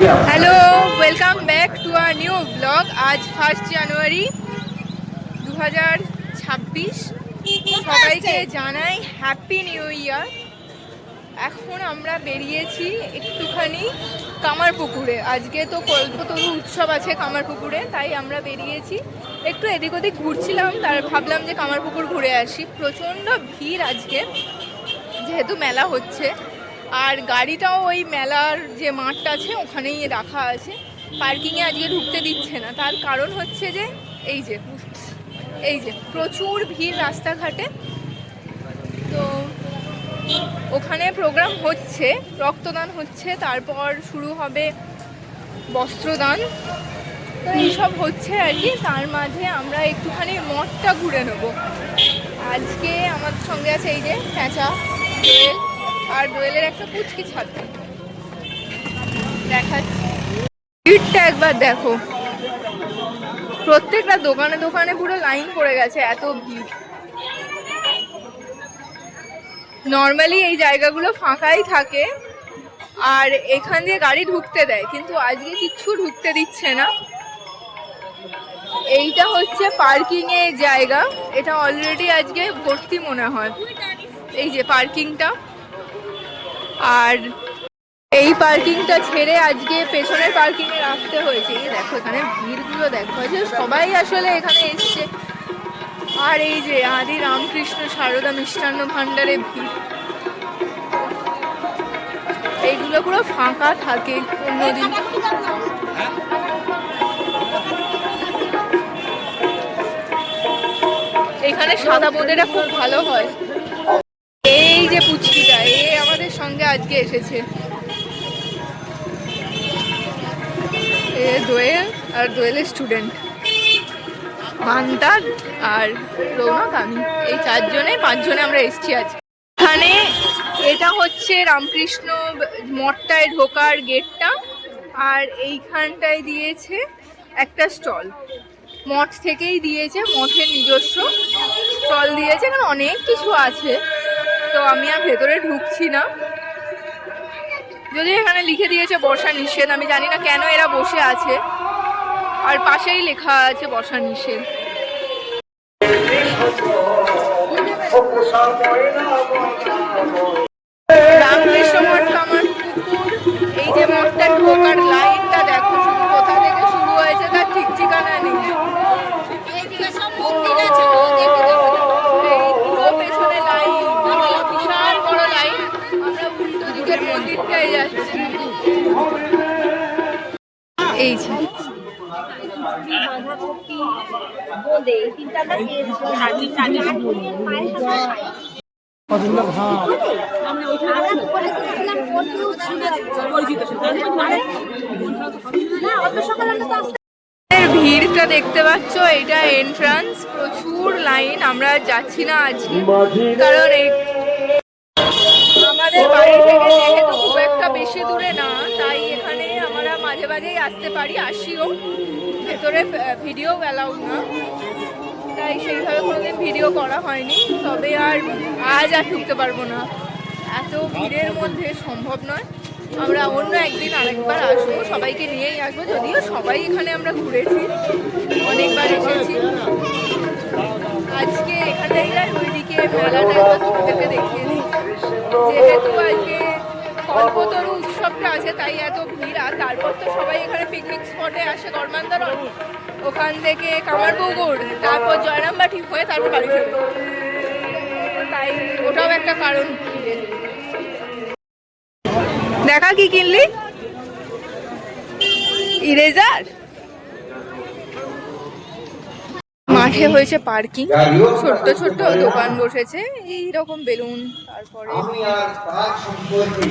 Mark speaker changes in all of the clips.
Speaker 1: Hello welcome back to our new vlog আজ first January দু হাজার ছাব্বিশ। সবাইকে জানাই হ্যাপি নিউ ইয়ার এখন আমরা বেরিয়েছি একটুখানি কামারপুকুরে। আজকে তো কল্পতরু উৎসব আছে কামারপুকুরে, তাই আমরা বেরিয়েছি। একটু এদিক ওদিক ঘুরছিলাম, তার ভাবলাম যে কামারপুকুর ঘুরে আসি। প্রচণ্ড ভিড় আজকে, যেহেতু মেলা হচ্ছে। আর গাড়িটাও ওই মেলার যে মাঠটা আছে, ওখানেই রাখা আছে। পার্কিংয়ে আজকে ঢুকতে দিচ্ছে না। তার কারণ হচ্ছে যে, এই যে এই যে, প্রচুর ভিড় রাস্তাঘাটে। তো ওখানে প্রোগ্রাম হচ্ছে, রক্তদান হচ্ছে, তারপর শুরু হবে বস্ত্রদান। তো এইসব হচ্ছে আর কি। তার মাঝে আমরা একটুখানি মঠটা ঘুরে নেব। আজকে আমাদের সঙ্গে আছে এই যে প্যাঁচা আর দোয়েলের একটা পুচকি ছাত্র দেখাচ্ছি। ভিড়টা একবার দেখো। প্রত্যেকটা দোকানে দোকানে পুরো লাইন পড়ে গেছে, এত ভিড়। নর্মালি এই জায়গাগুলো ফাঁকাই থাকে আর এখান দিয়ে গাড়ি ঢুকতে দেয়, কিন্তু আজকে কিচ্ছু ঢুকতে দিচ্ছে না। এইটা হচ্ছে পার্কিং এর জায়গা। এটা অলরেডি আজকে ভর্তি মনে হয়। এই যে পার্কিংটা আর এই পার্কিংটা ছেড়ে আজকে পেছনের পার্কিং এ রাখতে হয়েছে। এই দেখো, এখানে ভিড়গুলো দেখো। যে সবাই আসলে এখানে এসছে। আর এই যে আদি রামকৃষ্ণ সারদা মিষ্টান্ন ভাণ্ডারে ভিড়। এইগুলো পুরো ফাঁকা থাকে অন্যদিন। এখানে সাদা বোঁদেরা খুব ভালো হয়। এই যে পুচকিটা, এ আমাদের সঙ্গে আজকে এসেছে। এ দোয়েল আর দোয়েলের স্টুডেন্ট মান্তার আর রৌনক, আমি। এই চারজনে, পাঁচজনে আমরা এসেছি আজ। এখানে এটা হচ্ছে রামকৃষ্ণ মঠটায় ঢোকার গেটটা, আর এইখানটায় দিয়েছে একটা স্টল। মঠ থেকেই দিয়েছে, মঠের নিজস্ব স্টল দিয়েছে, এখানে অনেক কিছু আছে। তো আমি আর ভেতরে ঢুকছি না। যদি এখানে লিখে দিয়েছে বর্ষা নিষেধ আমি জানি না কেন এরা বসে আছে আর পাশেই লেখা আছে বর্ষা নিষেধ আমরা
Speaker 2: তো আসতে
Speaker 1: এর ভিড়টা দেখতে পাচ্ছ, এটা এন্ট্রান্স প্রচুর লাইন আমরা যাচ্ছি না আজকে। কারণ এই আমাদের বাড়ি থেকে যেহেতু খুব একটা বেশি দূরে না, তাই এখানে আমরা মাঝে মাঝেই আসতে পারি, আসিও। ভেতরে ভিডিও অ্যালাউড না। তাই সেইভাবে কোনোদিন ভিডিও করা হয়নি। তবে আর, আজ আর ঢুকতে পারব না। এত ভিড়ের মধ্যে সম্ভব নয়। আমরা অন্য একদিন আরেকবার আসব, সবাইকে নিয়েই আসব। যদিও সবাই এখানে আমরা ঘুরেছি, অনেকবার এসেছি। আজকে এখানে ওইদিকে মেলাটা দেখিয়ে দিই যেহেতু আজকে কল্পতরু উৎসবটা আছে, তাই এত ভিড়। আর তারপর তো সবাই এখানে পিকনিক স্পটে আসে গরমান্দারণ ওখান থেকে কামারপুকুর, তারপর জয়রামবাটি হয়ে তারপর বাড়ি ফেরবে তাই ওটাও একটা কারণ। দেখা কি কিনলি? ইরেজার মাঠে হয়েছে পার্কিং। ছোট্ট ছোট্ট দোকান বসেছে এই রকম বেলুন তারপরে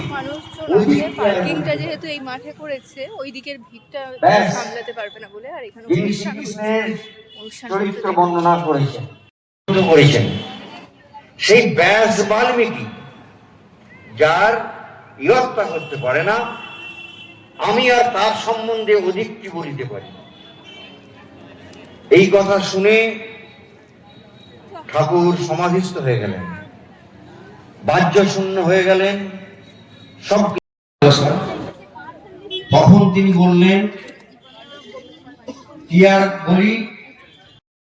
Speaker 1: মানুষজন আছে পার্কিংটা যেহেতু এই মাঠে করেছে ওই দিকের ভিড়টা সামলাতে পারবে না বলে আর এখানে অনুষ্ঠান অনুষ্ঠান
Speaker 3: বর্ণনা করেছেন করেছেন। সেই ব্যাস বাল্মীকি যার ইয়ত্তা করতে পারে না আমি আর তার সম্বন্ধে অধিক কি বলিতে পারি? না। এই কথা শুনে ঠাকুর সমাধিস্থ হয়ে গেলেন। বাহ্য শূন্য হয়ে গেলেন। সব তখন তিনি বললেন, কি আর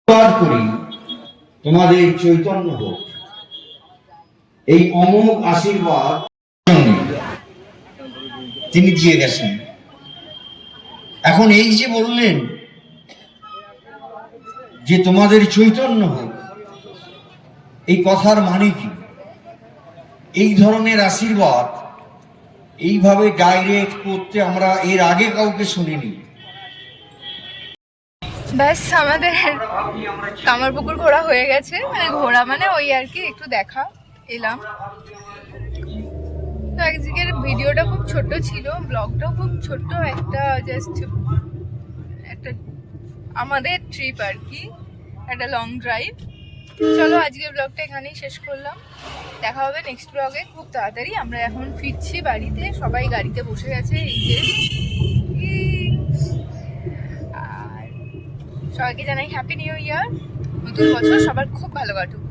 Speaker 3: আর করি? তোমাদের চৈতন্য হোক। এই অমোঘ আশীর্বাদ তিনি দিয়ে গেছেন। এখন এই যে বললেন যে তোমাদের চৈতন্য হোক, এই কথার মানে কি? এই ধরনের আশীর্বাদ এইভাবে ডাইরেক্ট করতে আমরা এর আগে কাউকে শুনিনি।
Speaker 1: ব্যাস, আমাদের কামারপুকুর ঘোরা হয়ে গেছে। মানে ঘোরা মানে ওই আর কি, একটু দেখা, এলাম। তো একদিকের ভিডিওটা খুব ছোট ছিল ব্লগটাও খুব ছোট, একটা জাস্ট একটা আমাদের ট্রিপ আর কি একটা লং ড্রাইভ চলো আজকের ব্লগটা এখানেই শেষ করলাম। দেখা হবে নেক্সট ব্লগে খুব তাড়াতাড়ি আমরা এখন ফিরছি বাড়িতে। সবাই গাড়িতে বসে গেছে এই যে। আর সবাইকে জানাই হ্যাপি নিউ ইয়ার নতুন বছর সবার খুব ভালো কাটুক।